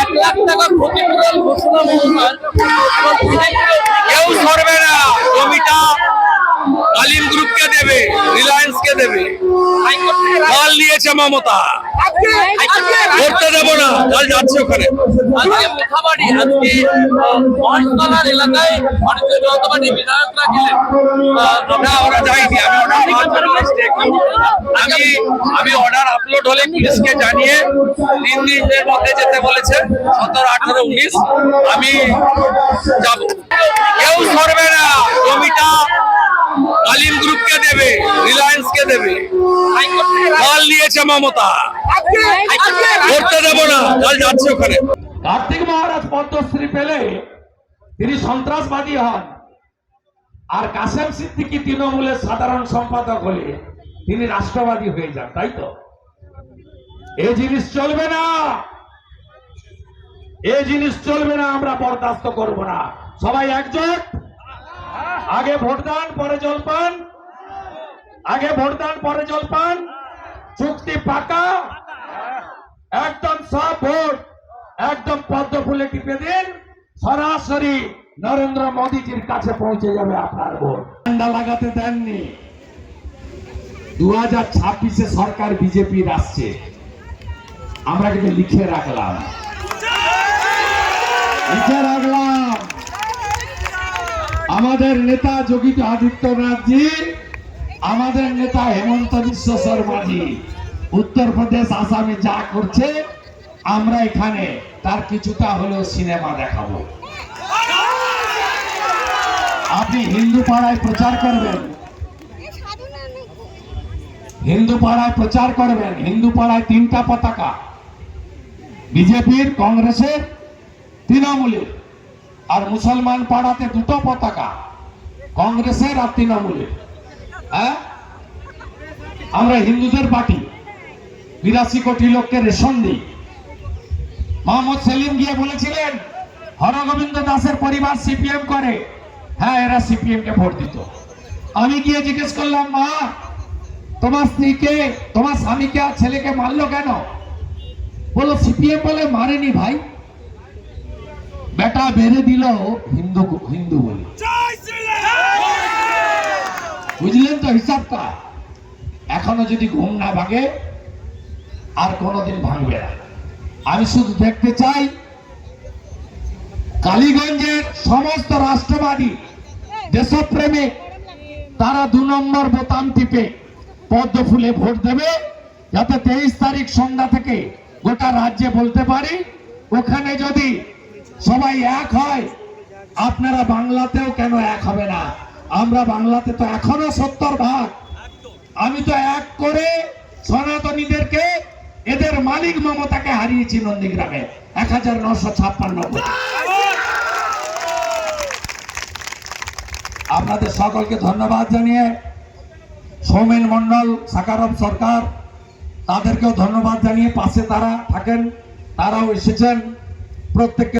এক লাখ টাকা ক্ষতিপূরণ ঘোষণা মমতার কেউ সরবে না। জমিটা দেবে মাল নিয়েছে মমতা। করতে দেবো না কাল যাচ্ছে ওখানে। আজকে মুখাবাড়ি আজকে মহেশতলার এলাকায় ভারতীয় জনতা পার্টি বিধায়করা গেলেন। আহ, ওরা যায়নি আমি আমি আমি অর্ডার আপলোড হলে পুলিশকে জানিয়ে তিন দিনের মধ্যে যেতে বলেছে সতেরো আঠারো উনিশ। আমি যাব। কেউ সরবে না। দেবে। নিয়েছে মমতা। করতে না যাচ্ছে ওখানে। কার্তিক মহারাজ পদ্মশ্রী পেলে তিনি সন্ত্রাসবাদী হন। আর সিদ্দিকি তৃণমূলের সাধারণ সম্পাদক হলে তিনি রাষ্ট্রবাদী হয়ে যান, তাই তো? এই জিনিস চলবে না। এই জিনিস চলবে না, আমরা বরদাস্ত করব না। সবাই একজোট? আগে ভোটদান পরে জলপান আগে ভোটদান পরে জলপান, চুক্তি পাকা, একদম সব ভোট, একদম পদ্ম ফুলে টিপে দিন, সরাসরি নরেন্দ্র মোদীজির কাছে পৌঁছে যাবে আপনার ভোট। লাগাতে দেননি। দু হাজার ছাব্বিশে সরকার বিজেপির আসছে। আমরা কিন্তু লিখে রাখলাম। লিখে রাখলাম। আমাদের নেতা যোগী আদিত্যনাথজি আমাদের নেতা হেমন্ত বিশ্ব শর্মাজি উত্তরপ্রদেশ আসামে যা করছে, আমরা এখানে তার কিছুটা হলেও সিনেমা দেখাবো। আপনি হিন্দু পাড়ায় প্রচার করবেন। হিন্দু পাড়ায় প্রচার করবেন। হিন্দু পাড়ায় তিনটা পতাকা। বিজেপির, কংগ্রেসের, তৃণমূলের। আর মুসলমান পাড়াতে দুটো পতাকা, কংগ্রেসের আর তৃণমূলের। হ্যাঁ? আমরা হিন্দুদের পার্টি। বিরাশি কোটি লোককে রেশন দিই। মোহাম্মদ সেলিম গিয়ে বলেছিলেন, হরগোবিন্দ দাসের পরিবার সিপিএম করে। হ্যাঁ এরা সিপিএম কে ভোট দিত। আমি গিয়ে জিজ্ঞেস করলাম, মা, তোমার স্ত্রীকে, তোমার স্বামীকে আর ছেলেকে মারলো কেন? বলো সিপিএম বলে মারেনি ভাই। বেটা বেড়ে দিল হিন্দু হিন্দু বলে। বুঝলেন তো হিসাবটা? এখনও যদি ঘুম না ভাঙে, আর কোনোদিন ভাঙবে না। আমি শুধু দেখতে চাই, কালীগঞ্জের সমস্ত রাষ্ট্রবাদী দেশপ্রেমিক তারা দু নম্বর বোতাম টিপে পদ্ম ফুলে ভোট দেবে, যাতে তেইশ তারিখ সন্ধ্যা থেকে গোটা রাজ্যে বলতে পারি, ওখানে যদি সবাই এক হয়, আপনারা বাংলাতেও কেন এক হবে না? আমরা বাংলাতে তো এখনও সত্তর ভাগ। আমি তো এক করে সনাতনীদেরকে, এদের মালিক মমতাকে হারিয়েছি নন্দীগ্রামে। এক হাজার নশো ছাপ্পান্ন আপনাদের সকলকে ধন্যবাদ জানিয়ে সৌমেন মন্ডল সাকারম সরকার, তাদেরকেও ধন্যবাদ জানিয়ে পাশে তারা থাকেন, তারাও এসেছেন। প্রত্যেককে